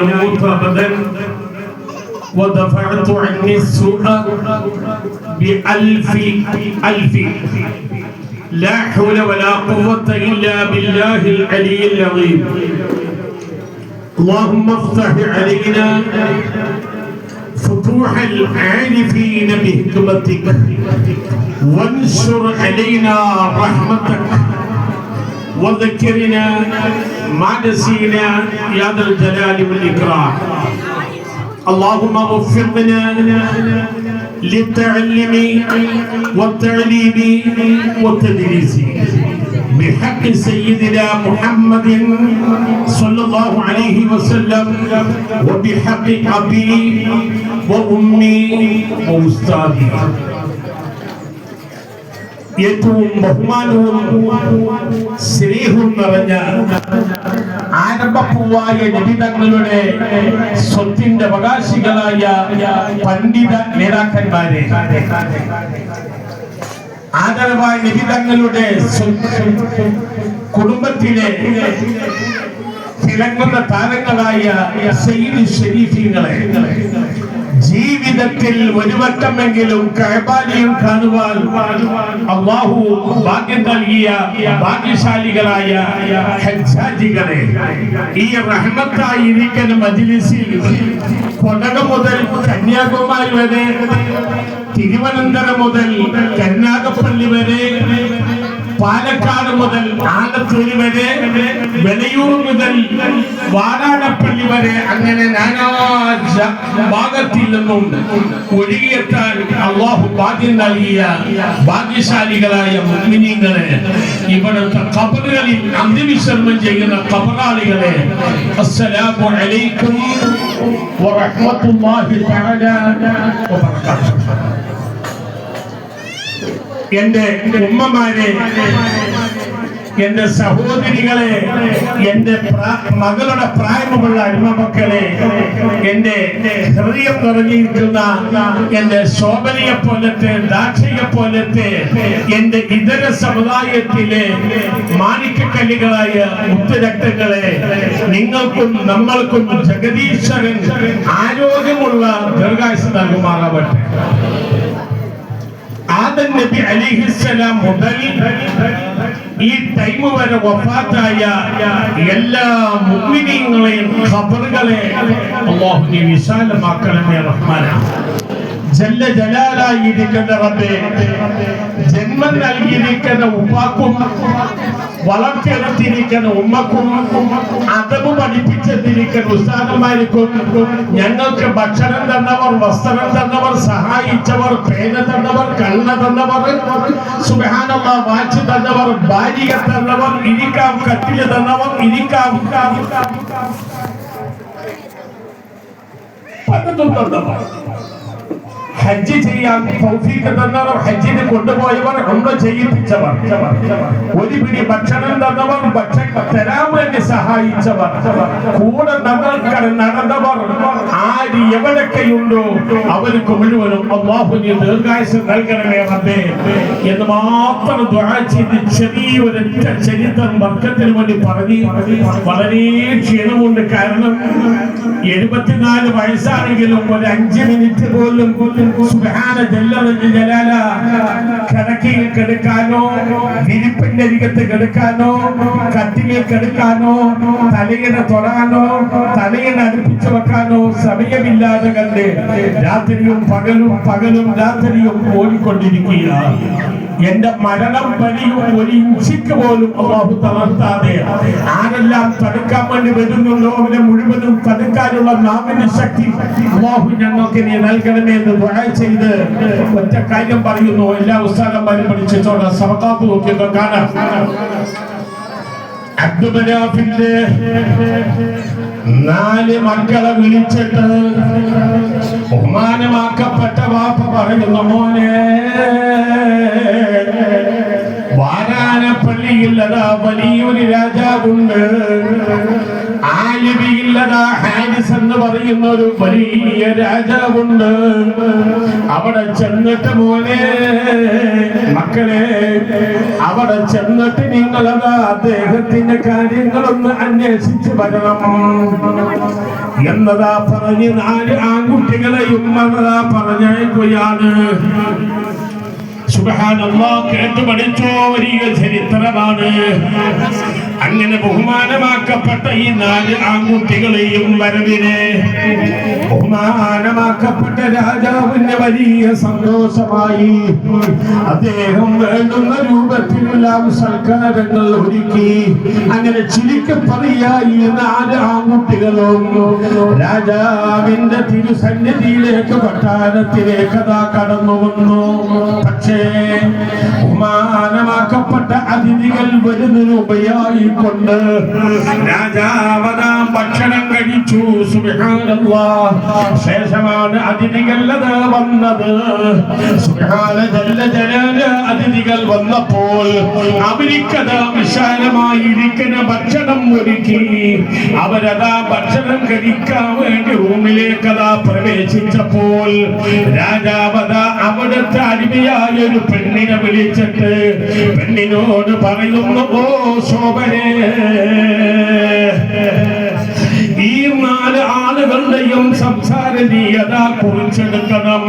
يموت أبدا. ودفعت عني السوء بألف ألف. لا حول ولا قوة إلا بالله العلي العظيم. اللهم افتح علينا فتوح العارفين بحكمتك. وانشر علينا رحمتك. وذكرنا ما نسينا يا ذا الجلال والإكرام اللهم وفقنا للتعلم والتعليم والتدريس بحق سيدنا محمد صلى الله عليه وسلم وبحق أبي وأمي وأستاذي ഏറ്റവും ബഹുമാനവും സ്നേഹവും നിറഞ്ഞ ആരംഭപ്പൂവായ നിബിതങ്ങളുടെ സ്വത്തിന്റെ അവകാശികളായ പണ്ഡിത നേതാക്കന്മാരെ. ആദരവായ നിബിതങ്ങളുടെ കുടുംബത്തിലെ തിളങ്ങുന്ന താരങ്ങളായ സയ്യിദ് ഷരീഫീങ്ങളെ ജീവിതത്തിൽ ഒരു വട്ടമെങ്കിലും കഴബാലിയും കാണുവാൻ അള്ളാഹു ഭാഗ്യം നൽകിയ ഭാഗ്യശാലികളായ ഹജ്ജാജികളെ ഈ റഹ്മത്തായി ഇരിക്കുന്ന മജിലിസിൽ കൊടക മുതൽ കന്യാകുമാരി വരെ തിരുവനന്തപുരം മുതൽ കന്യാകപ്പള്ളി വരെ പാലക്കാട് മുതൽ ആലത്തൂര് വരെ വെളയൂർ മുതൽ വാടാനപ്പള്ളി വരെ അങ്ങനെ നാനാ ഭാഗത്തിൽ നിന്നും ഒഴുകിയെത്താൻ അള്ളാഹു ഭാഗ്യം നൽകിയ ഭാഗ്യശാലികളായ മുഗ്മിനീങ്ങളെ ഇവിടുത്തെ കബറുകളിൽ അന്തിവിശ്രമം ചെയ്യുന്ന കബറാളികളെ അസ്സലാമു അലൈക്കും വറഹ്മത്തുള്ളാഹി തആല വബറകാതുഹു എന്റെ ഉമ്മമാരെ എന്റെ സഹോദരികളെ എന്റെ മകളുടെ പ്രായമുള്ള അമ്മമക്കളെ എന്റെ ഹൃദയം നിറഞ്ഞിരിക്കുന്ന എന്റെ ശോഭനയെ പോലത്തെ ദാക്ഷയെ പോലത്തെ എന്റെ ഇതര സമുദായത്തിലെ മാണിക്കക്കല്ലുകളായ മുത്തുരക്തങ്ങളെ നിങ്ങൾക്കും നമ്മൾക്കും ജഗദീശ്വരൻ ആരോഗ്യമുള്ള ദീർഘായുസ് നൽകുമാറാവട്ടെ. ആദം നബി അലിഹിസ്സലാം മുതൽ ഈ ടൈം വരെ വഫാത്തായ എല്ലാ മുഗ്മിനീങ്ങളെയും ഖബറുകളെ അല്ലാഹു നീ വിശാലമാക്കണമേ റഹ്മാന. ജല്ല ജലാലായിരിക്കുന്ന റബ്ബേ ജന്മം നൽകിയിരിക്കുന്ന ഉപ്പാക്കും വളർത്തിയെടുത്തിരിക്കുന്ന ഉമ്മക്കും അതവ് പഠിപ്പിച്ചെത്തിരിക്കുന്ന ഉസ്താദന്മാർക്കും ഞങ്ങൾക്ക് ഭക്ഷണം തന്നവർ വസ്ത്രം തന്നവർ സഹായിച്ചവർ പേന തന്നവർ കണ്ണ തന്നവർ സുഹാനമ്മ വാച്ച് തന്നവർ ഭാര്യ തന്നവർ ഇരിക്കാം കട്ടിൽ തന്നവർ ഇരിക്കാം. തന്നവർ ഹജ്ജ് ചെയ്യാൻ തൗഫീഖ് തന്നവർ ഹജ്ജിന് കൊണ്ടുപോയവർ ഉണ്ട ചെയ്യിപ്പിച്ചവർ. ഒരു പിടി ഭക്ഷണം തന്നവർ ഭക്ഷണം തരാൻ സഹായിച്ചവർ. കൂടെ ഞങ്ങൾക്ക് നടന്നവർ ആര് എവിടൊക്കെയുണ്ടോ അവർക്ക് മുഴുവനും അള്ളാഹുവിന് ദീർഘായുസ് നൽകണമേ അതേ എന്ന് മാത്രം ദുആ ചെയ്ത് ചെറിയൊരു ചരിത്രം വർഗത്തിന് വേണ്ടി പറഞ്ഞ് വളരെ ക്ഷീണമുണ്ട്. കാരണം എഴുപത്തിനാല് വയസ്സാണെങ്കിലും ഒരു അഞ്ച് മിനിറ്റ് പോലും കിടക്കയിൽ കിടക്കാനോ വിരിപ്പിന്റെ അരികത്ത് കിടക്കാനോ കട്ടിലിൽ കിടക്കാനോ തലയിണ തൊടാനോ തലയിണ അടുപ്പിച്ചു വെക്കാനോ സമയമില്ലാതെ കണ്ട് രാത്രിയും പകലും പകലും രാത്രിയും ഓടിക്കൊണ്ടിരിക്കുകയാണ്. എന്റെ മരണം പനിയും ഒരു ഇഞ്ചിക്ക് പോലും അള്ളാഹു തളർത്താതെ ആരെല്ലാം തടുക്കാൻ വേണ്ടി വരുന്നുണ്ടോ? അവരെ മുഴുവനും തടുക്കാനുള്ള നാമിന്റെ ശക്തി അള്ളാഹു ഞങ്ങൾക്ക് നീ നൽകണമേ എന്ന് ദുആ ചെയ്ത് ഒറ്റ കാര്യം പറയുന്നു. എല്ലാ ഉസ്താദന്മാരും പഠിച്ചോളാം സമതാപ്പ് നോക്കിയൊക്കെ കാണാം. അബ്ദുബനാഫിന്റെ നാല് മക്കളെ വിളിച്ചിട്ട് ബഹുമാനമാക്കപ്പെട്ട വാപ്പ പറയുന്നു മോനെ വാരാനപ്പള്ളിയില്ലതാ വലിയൊരു രാജാവുണ്ട്. എന്ന് പറയുന്ന ഒരു വലിയ രാജാവുണ്ട്. അവിടെ ചെന്നിട്ട് മോനെ മക്കളെ അവിടെ ചെന്നിട്ട് നിങ്ങളത് അദ്ദേഹത്തിന്റെ കാര്യങ്ങളൊന്ന് അന്വേഷിച്ച് വരണം. എന്നതാ പറഞ്ഞ് നാല് ആൺകുട്ടികളെയും എന്നതാ പറഞ്ഞയക്കുകയാണ് സുബ്ഹാനല്ലാ കേട്ടു പഠിച്ചോ വലിയ ചരിത്രമാണ്. അങ്ങനെ ബഹുമാനമാക്കപ്പെട്ട ഈ നാല് ആൺകുട്ടികളെയും വരവിനെ ബഹുമാനമാക്കപ്പെട്ട രാജാവിന് വലിയ സന്തോഷമായി അദ്ദേഹം വേണ്ടുന്ന രൂപത്തിലെല്ലാം സൽക്കാരങ്ങൾ ഒരുക്കി. അങ്ങനെ ചിരിക്കപ്പറിയായി ഈ നാല് ആൺകുട്ടികളും രാജാവിന്റെ തിരുസന്നിധിയിലേക്ക് കൊട്ടാരത്തിലേക്ക് അതാ കടന്നു വന്നു. പക്ഷേ ബഹുമാനമാക്കപ്പെട്ട അതിഥികൾ വരുന്നതിന് ഉപയോഗിക്കൊണ്ട് രാജാവതാം ഭക്ഷണം കഴിച്ചു. ശേഷമാണ് അതിഥികൾ അത് വന്നത്. അതിഥികൾ വന്നപ്പോൾ അവർക്കതാ വിശാലമായിരിക്കുന്ന ഭക്ഷണം ഒരുക്കി. അവരതാ ഭക്ഷണം കഴിക്കാൻ വേണ്ടി റൂമിലേക്കതാ പ്രവേശിച്ചപ്പോൾ രാജാവതാ അടിമയായ ഒരു പെണ്ണിനെ വിളിച്ചിട്ട് പെണ്ണിനോട് പറയുന്നു ഓ ശോഭനേ നാല് ആളുകളുടെയും സംസാര നീയത കുറിച്ചെടുക്കണം.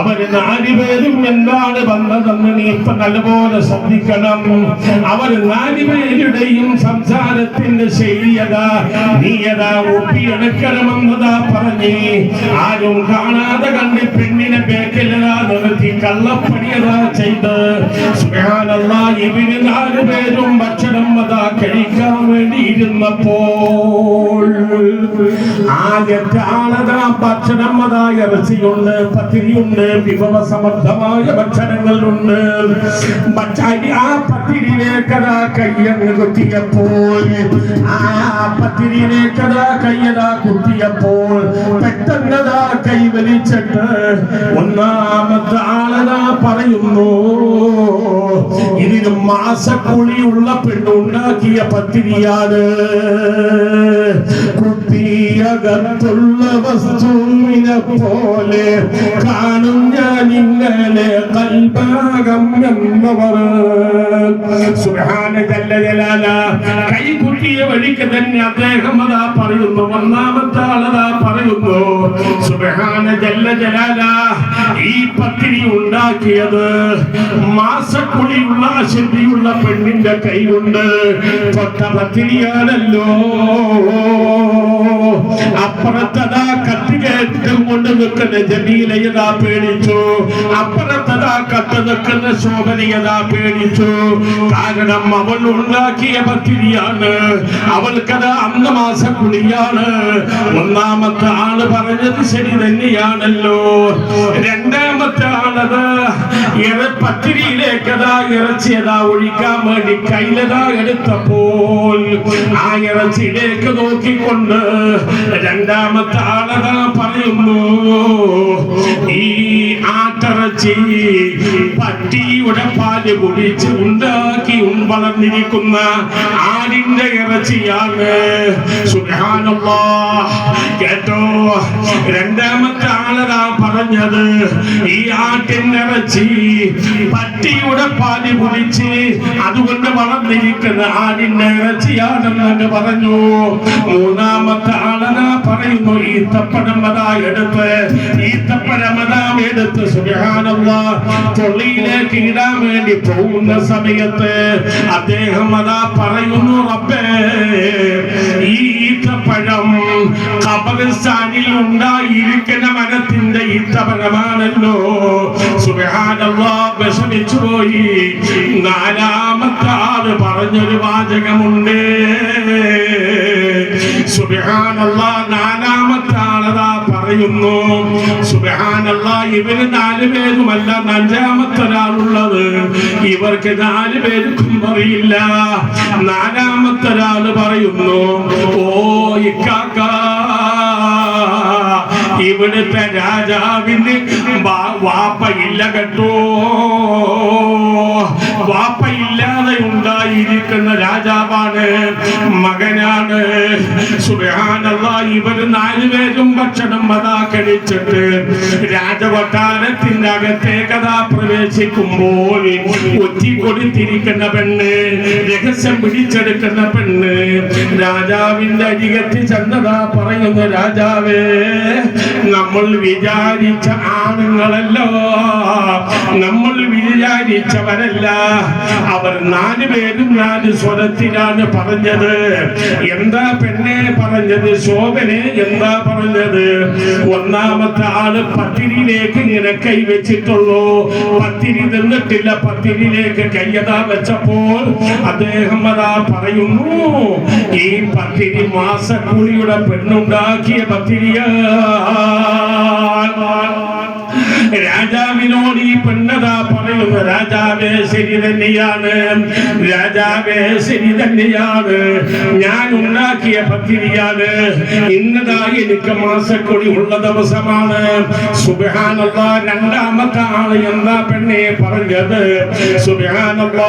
അവർ നാലുപേരും എന്താണ് വന്നതെന്ന് നീ ഇപ്പൊ നല്ലപോലെ ശ്രദ്ധിക്കണം. അവർ നാലുപേരുടെയും സംസാരത്തിന്റെ ശൈലിയത നീയത ഒപ്പിയെടുക്കണമെന്നതാ പറഞ്ഞു. ആരും കാണാതെ കണ്ട് പെണ്ണിനെ ബേക്കിലതാ നിർത്തി കള്ളപ്പണിയതാ ചെയ്ത്. സുബ്ഹാനല്ലാ ഇവർ നാലുപേരും ഭക്ഷണം അതാ കഴിക്കാൻ വേണ്ടി ഇരുന്നപ്പോൾ ആദ്യത്തെ ആളതാ ഭക്ഷണം അതാ ഇറച്ചിയുണ്ട് പത്തിരിയുണ്ട് വിഭവസമൃദ്ധമായ ഭക്ഷണങ്ങളുണ്ട്. ഭക്ഷ- ആ പത്തിരിയിലേക്കതാ കയ്യങ്ങ് കുത്തിയപ്പോൾ ആ പത്തിരിയിലേക്കതാ കയ്യതാ കുത്തിയപ്പോൾ പെട്ടെന്നതാ കൈ വലിച്ചിട്ട് ഒന്നാമത്തെ ആളതാ പറയുന്നു ഇതിന് മാസക്കുളിയുള്ള പെണ്ണുണ്ടാക്കിയ പത്തിരിയാണ്. കുത്തിയകത്തുള്ള വസ്തുവിനെ പോലെ കാണും ഞാൻ ഇങ്ങനെ കൽഭാഗം എന്നവർ. കൈകുട്ടിയ വഴിക്ക് തന്നെ അദ്ദേഹം അതാ പറയുന്നു. ഒന്നാമത്തെ ആളതാ പറയുന്നു. സുബഹാന ജല്ല. ജലാല ഈ പത്തിരി ഉണ്ടാക്കിയത് മാസക്കുളിയുള്ള അശുദ്ധിയുള്ള പെണ്ണിന്റെ കൈ കൊണ്ട് തൊട്ട പത്തിരിയാണല്ലോ അപ്പുറത്തതാ കത്തികേറ്റ് കൊണ്ട് നിൽക്കുന്ന ജമീലയതാ പേടിച്ചു. അപ്പുറത്തതാ കത്ത് നിൽക്കുന്ന ശോഭനയതാ പേടിച്ചു. കാരണം അവൾ ഉണ്ടാക്കിയ പത്തിരിയാണ്. അവൾക്കത് അന്ന് മാസക്കുളിയാണ് ഒന്നാമത്തെ ആൾ പറഞ്ഞത് ശരി തന്നെയാണല്ലോ. രണ്ടാമത്തെ ആളത് പത്തിരിയിലേക്കതാ ഇറച്ചിയതാ ഒഴിക്കാൻ വേണ്ടി കയ്യിലതാ എടുത്തപ്പോൾ ആ ഇറച്ചിയിലേക്ക് നോക്കിക്കൊണ്ട് രണ്ടാമത്തെ ആളതാ പറയുന്നു. ഈ ആട്ടിറച്ചി പട്ടിയുടെ പാൽ കുടിച്ച് ഉണ്ടാക്കി ഉൺവളർന്നിരിക്കുന്ന ആടിന്റെ ഇറച്ചിയാണ്. കേട്ടോ? രണ്ടാമത്തെ ആളതാ പറഞ്ഞത്. ഈ ആട്ടിന്റെ ഇറച്ചി പട്ടിയുടെ പാൽ കുടിച്ച് അതുകൊണ്ട് വളർന്നിരിക്കുന്ന ആടിന്റെ ഇറച്ചിയാണെന്ന് പറഞ്ഞു. മൂന്നാമത്തെ ആളതാ പറയുന്നു ഈത്തപ്പഴം അതാ എടുത്ത് ഈത്തപ്പഴം അതാ എടുത്ത്. സുബ്ഹാനല്ലാ തൊള്ളിയിലേക്ക് ഇടാൻ വേണ്ടി പോകുന്ന സമയത്ത് അദ്ദേഹം അതാ പറയുന്നു റബ്ബേ ഈ ഈത്തപ്പഴം കബറിസ്ഥാനിൽ ഉണ്ടായിരിക്കുന്ന മരത്തിന്റെ ഈത്തപഴമാണല്ലോ സുബ്ഹാനല്ലാ വിഷമിച്ചു പോയി. നാലാമത്തെ ആൾ പറഞ്ഞൊരു വാചകമുണ്ട്. പറയുന്നു. ഇവർ നാല് പേരുമല്ല ഇവർക്ക് നാല് പേർക്കും പറയില്ല നാലാമത്തെ പറയുന്നു ഓ ഇക്കാക്ക ഇവിടുത്തെ രാജാവിന് വാപ്പയില്ല കേട്ടോ. വാപ്പയില്ലാതെ ഉണ്ടായി ഇരിക്കുന്ന രാജാവാണ് മകനാണ്. ഇവർ നാലുപേരും ഭക്ഷണം അതാ കഴിച്ചിട്ട് രാജകൊട്ടാരത്തിന്റെ അകത്തേക്ക് അതാ പ്രവേശിക്കുമ്പോൾ ഒറ്റി കൊടുത്തിരിക്കുന്ന പെണ്ണ് രഹസ്യം പിടിച്ചെടുക്കുന്ന പെണ്ണ് രാജാവിന്റെ അരികത്ത് ചെന്നതാ പറയുന്ന രാജാവേ നമ്മൾ വിചാരിച്ച ആണുങ്ങളല്ലോ. നമ്മൾ വിചാരിച്ചവരല്ല. അവർ നാലുപേരും നാല് സ്വരത്തിലാണ് പറഞ്ഞത്. എന്താ പെണ്ണെ പറഞ്ഞത്? ശോഭനെ എന്താ പറഞ്ഞത്? ഒന്നാമത്തെ ആൾ പത്തിരിയിലേക്ക് ഇങ്ങനെ കൈവച്ചിട്ടുള്ളൂ പത്തിരി നിന്നിട്ടില്ല. പത്തിരിയിലേക്ക് കയ്യതാ വെച്ചപ്പോൾ അദ്ദേഹം അതാ പറയുന്നു ഈ പത്തിരി മാസക്കൂലിയുടെ പെണ്ണുണ്ടാക്കിയ പത്തിരിയാ. രാജാവിനോട് ഈ പെണ്ണതാ പറയുന്നു രാജാവേ ശരി തന്നെയാണ്. രാജാവേ ശരി തന്നെയാണ്. ഞാൻ ഉണ്ടാക്കിയ പത്തിരിയാണ് ഇന്നതാ എനിക്ക് മാസക്കൊടി ഉള്ള ദിവസമാണ്. സുബാനുള്ള രണ്ടാമത്തെ ആൾ എന്താ പെണ്ണെ പറഞ്ഞത്? സുബാനുള്ള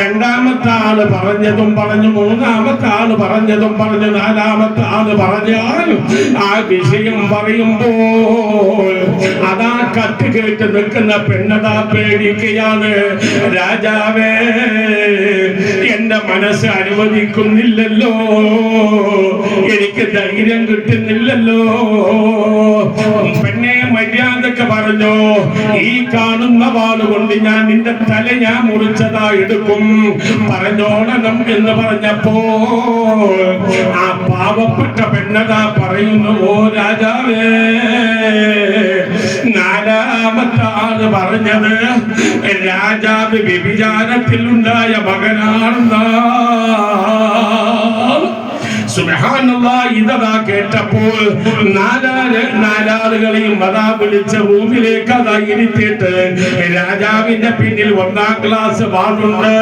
രണ്ടാമത്തെ ആൾ പറഞ്ഞതും പറഞ്ഞു മൂന്നാമത്തെ ആൾ പറഞ്ഞതും പറഞ്ഞു നാലാമത്തെ ആൾ പറഞ്ഞാൽ ആ വിഷയം പറയുമ്പോൾ അതാ കത്ത് കേട്ട് നിൽക്കുന്ന പെണ്ണതാ പേടിക്കുകയാണ്. രാജാവേ എന്റെ മനസ്സ് അനുവദിക്കുന്നില്ലല്ലോ. എനിക്ക് ധൈര്യം കിട്ടുന്നില്ലല്ലോ. പെണ്ണെ മര്യാദയ്ക്ക് പറഞ്ഞു. ഈ കാണുന്ന വാളുകൊണ്ട് ഞാൻ നിന്റെ തല ഞാൻ മുറിച്ചതാ എടുക്കും. പറഞ്ഞോളണം എന്ന് പറഞ്ഞപ്പോ ആ പാവപ്പെട്ട പെണ്ണതാ പറയുന്നു ഓ രാജാവേ ആൾ പറഞ്ഞത് രാജാവ് വ്യഭിചാരത്തിൽ ഉണ്ടായ മകനാണെന്നാ. ഇതതാ കേട്ടപ്പോൾ നാലാൽ നാലാളുകളെയും വിളിച്ച റൂമിലേക്ക് അതാ രാജാവിന്റെ പിന്നിൽ ഒന്നാം ക്ലാസ് വാളുണ്ട്.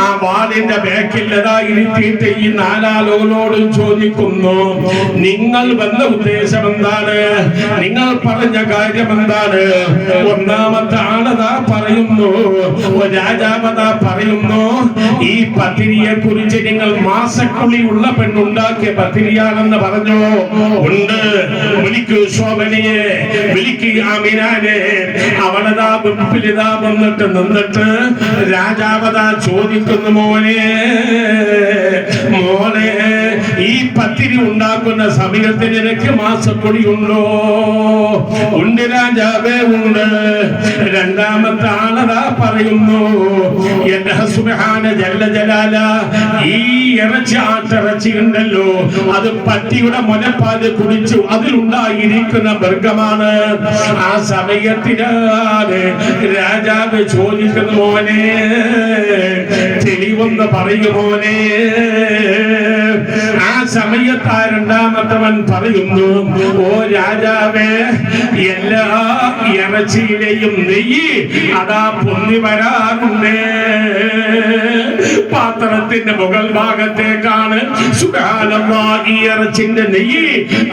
ആ വാളിന്റെ ബാക്കിൽ അതാ ഇരുത്തിയിട്ട് ഈ നാലാളുകളോട് ചോദിക്കുന്നു നിങ്ങൾ വന്ന ഉദ്ദേശം എന്താണ്? നിങ്ങൾ പറഞ്ഞ കാര്യം എന്താണ്? ഒന്നാമത്തെ ആളതാ പറയുന്നു രാജാവതാ പറയുന്നു ഈ പത്തിരിയെ കുറിച്ച് നിങ്ങൾ മാസക്കുള്ളി ഉള്ള പെണ്ണുണ്ടാക്കിയ പത്തിരിയാണെന്ന് പറഞ്ഞു? ഉണ്ട്. വിളിക്കൂ ശോഭനയെ. വിളിക്കുക ആമിനാനെ അവളതാ മുൻപിലിതാ വന്നിട്ട് നിന്നിട്ട് രാജാവതാ ചോദിക്കുന്നു മോനെ. മോനെ ഈ പത്തിരി ഉണ്ടാക്കുന്ന സമയത്ത് നിനക്ക് മാസക്കൊടി ഉണ്ടോ ഉണ്ട് രാജാവേ ഉണ്ട്. രണ്ടാമത്തെ ആളതാ പറയുന്നു. എന്റെ സുബഹാന ജല്ല ജലാല ഈ ഇറച്ചി ആട്ടിറച്ചി ഉണ്ടല്ലോ അത് പട്ടിയുടെ മുലപ്പാൽ കുടിച്ചു അതിലുണ്ടായിരിക്കുന്ന മൃഗമാണ് ആ സമയത്തിനാണ് രാജാവ് ചോദിക്കുന്നു മോനെ. തെളിവെന്ന് പറയുമോനെ ആ സമയത്ത് ആ രണ്ടാമത്തവൻ പറയുന്നു ഓ രാജാവേ എല്ലാ ഇറച്ചിയിലെയും നെയ്യ് അതാ പൊന്നി വരാറുണ്ട്. പാത്രത്തിന്റെ മുകൾ ഭാഗത്തേക്കാണ്. ഈ ഇറച്ചിന്റെ നെയ്യ്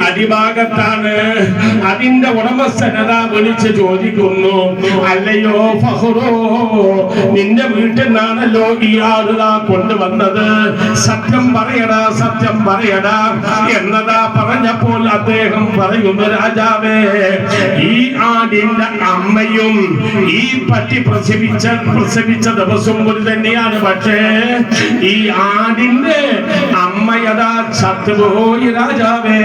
അടിഭാഗത്താണ്. അതിന്റെ ഉടമസ്ഥനത വിളിച്ച് ചോദിക്കുന്നു അല്ലയോ നിന്റെ വീട്ടിൽ നിന്നാണല്ലോ ഈ കൊണ്ടുവന്നത്? സത്യം പറയടാ സത്യം പറയടാ. എന്നതാ പറഞ്ഞപ്പോൾ അദ്ദേഹം പറയുന്നു രാജാവേ ഈ ആടിന്റെ അമ്മയും ഈ പറ്റി പ്രസവിച്ച പ്രസവിച്ച ദിവസം ഒരു തന്നെയാണ്. പക്ഷേ ഈ ആടിന്റെ അമ്മയതാ ചത്തുപോയി രാജാവേ.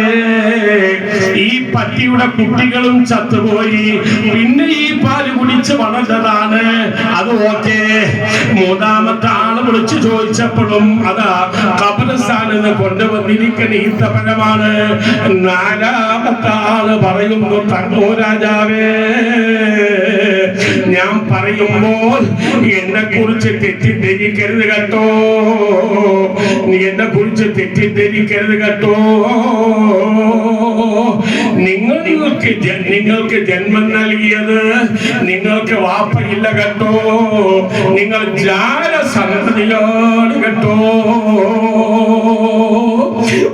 ഈ പട്ടിയുടെ കുട്ടികളും ചത്തുപോയി. പിന്നെ ഈ പാൽ കുടിച്ച് വളർന്നതാണ്. അത് ഓക്കെ. മൂന്നാമത്തെ ആൾ വിളിച്ചു ചോദിച്ചപ്പോഴും അതാ കബറസ്ഥാനിൽ നിന്ന് കൊണ്ടുവന്നിരിക്കുന്ന ഈത്തപ്പഴമാണ്. നാലാമത്തെ ആൾ പറയുന്നു തങ്കോ രാജാവേ. ഞാൻ പറയുമ്പോൾ എന്നെ കുറിച്ച് തെറ്റിദ്ധരിക്കരുത് കേട്ടോ. നീ എന്നെ കുറിച്ച് തെറ്റിദ്ധരിക്കരുത് കേട്ടോ. നിങ്ങൾക്ക് നിങ്ങൾക്ക് ജന്മം നൽകിയത് നിങ്ങൾക്ക് വാപ്പയില്ല കേട്ടോ. നിങ്ങൾ ജാല സന്തതിയാണ് കേട്ടോ.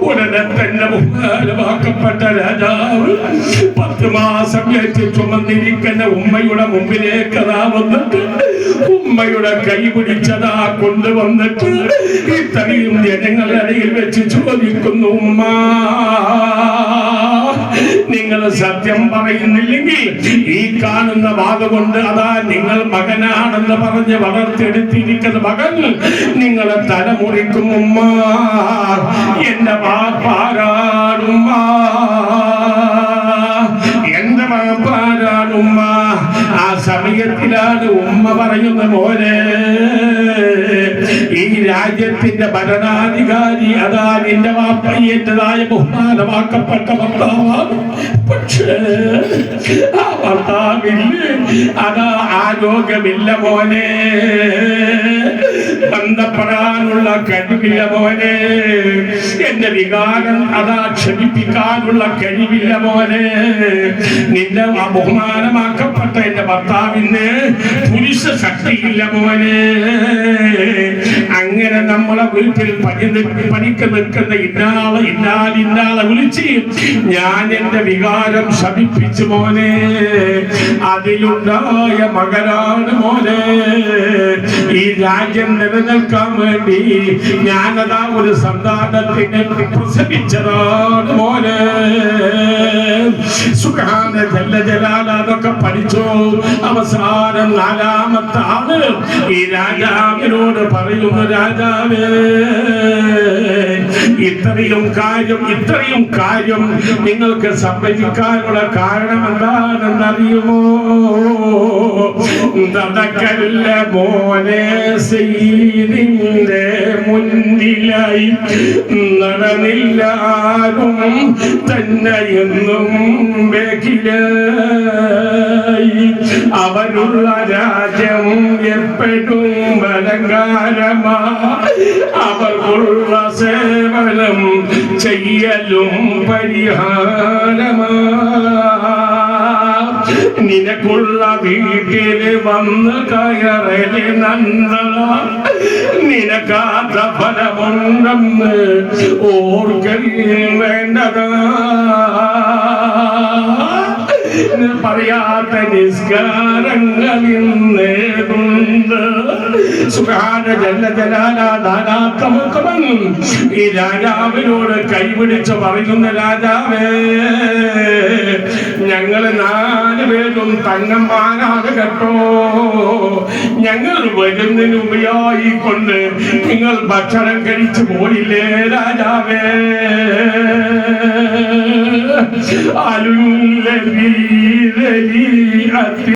ഉടനെ തന്നെ ബഹുമാനമാക്കപ്പെട്ട രാജാവ് പത്ത് മാസം ഏറ്റ് ചുമന്നിരിക്കുന്ന ഉമ്മയുടെ മുമ്പിലേക്ക് അതാ വന്നിട്ട് ഉമ്മയുടെ കൈ പിടിച്ചതാ കൊണ്ടുവന്നിട്ട് ഇത്രയും ജനങ്ങളെ അടിയിൽ വെച്ച് ചോദിക്കുന്നു ഉമ്മ നിങ്ങൾ സത്യം പറയുന്നില്ലെങ്കിൽ ഈ കാണുന്ന വാദമുണ്ട് അതാ നിങ്ങൾ മകനാണെന്ന് പറഞ്ഞ് വളർത്തെടുത്തിരിക്കുന്ന മകൻ നിങ്ങളെ തലമുറിക്കും ഉമ്മ എന്റെ പാരാടുമ്മ എന്റെ പാരാടുമ്മ ആ സമയത്തിലാണ് ഉമ്മ പറയുന്ന പോലെ ഈ രാജ്യത്തിന്റെ ഭരണാധികാരി അതാ നിന്റെ വാപ്പയ്യേറ്റതായ ബഹുമാനമാക്കപ്പെട്ട ഭർത്താവാണ്. പക്ഷേ ആ ഭർത്താവില്ല അതാ ആരോഗ്യമില്ല മോനെ. കഴിവില്ല മോനെ. എന്റെ വികാരം അതാ ക്ഷമിപ്പിക്കാനുള്ള കഴിവില്ല മോനെ. നിന്റെ ബഹുമാനമാക്കപ്പെട്ട എന്റെ ഭർത്താവിന് പുരുഷ ശക്തിയില്ല മോനെ. അങ്ങനെ നമ്മളെ വീട്ടിൽ പണി നി- പണിക്ക് നിൽക്കുന്ന ഇന്നാളെ ഇന്നാളെ ഇന്നാളെ വിളിച്ച് ഞാൻ എന്റെ വികാരം ശമിപ്പിച്ചു മോനെ. അതിലുണ്ടായ മകനാണ് മോനെ. ഈ രാജ്യം നിലനിൽക്കാൻ വേണ്ടി ഞാനതാ ഒരു സന്താനത്തിന് പ്രസവിച്ചതാണ് മോനെ. സുഖാന ജല്ല ജലാല അതൊക്കെ പഠിച്ചോ. അവസാനം നാലാമത്തെ ആൾ ഈ രാജാവിനോട് പറയുന്നു രാജാവേ ഇത്രയും കാര്യം ഇത്രയും കാര്യം നിങ്ങൾക്ക് സംഭവിക്കാനുള്ള കാരണം എന്താണെന്നറിയുമോ നടക്കല്ല മോനെ സെയ്തിന്റെ മുന്നിലായി നടന്നില്ല ആരും. തന്നെ എന്നും ബേക്കിലായി അവനുള്ള രാജ്യം എപ്പോഴും ബലങ്കാരമാ അവർക്കുള്ള സേവനം ചെയ്യലും പരിഹാരമാ. നിനക്കുള്ള വീട്ടിൽ വന്ന് കയറൽ നന്ദ നിനക്കാത്ത ഫലമുണ്ടെന്ന് ഓർക്കൽ വേണ്ടതാ. പറയാത്ത നിസ്കാരങ്ങളിൽ നേടുണ്ട് സുഖാന ജല ജലാല നാനാത്തമുത്തമൻ ഈ രാജാവിനോട് കൈപിടിച്ച് പറയുന്ന രാജാവേ ഞങ്ങൾ നാല് പേരും തങ്ങന്മാരാണ് കേട്ടോ. ഞങ്ങൾ വരുന്നതിന് ഉപയോഗിക്കൊണ്ട് നിങ്ങൾ ഭക്ഷണം കഴിച്ചു പോയില്ലേ രാജാവേ? അലുല്ലീ veli veli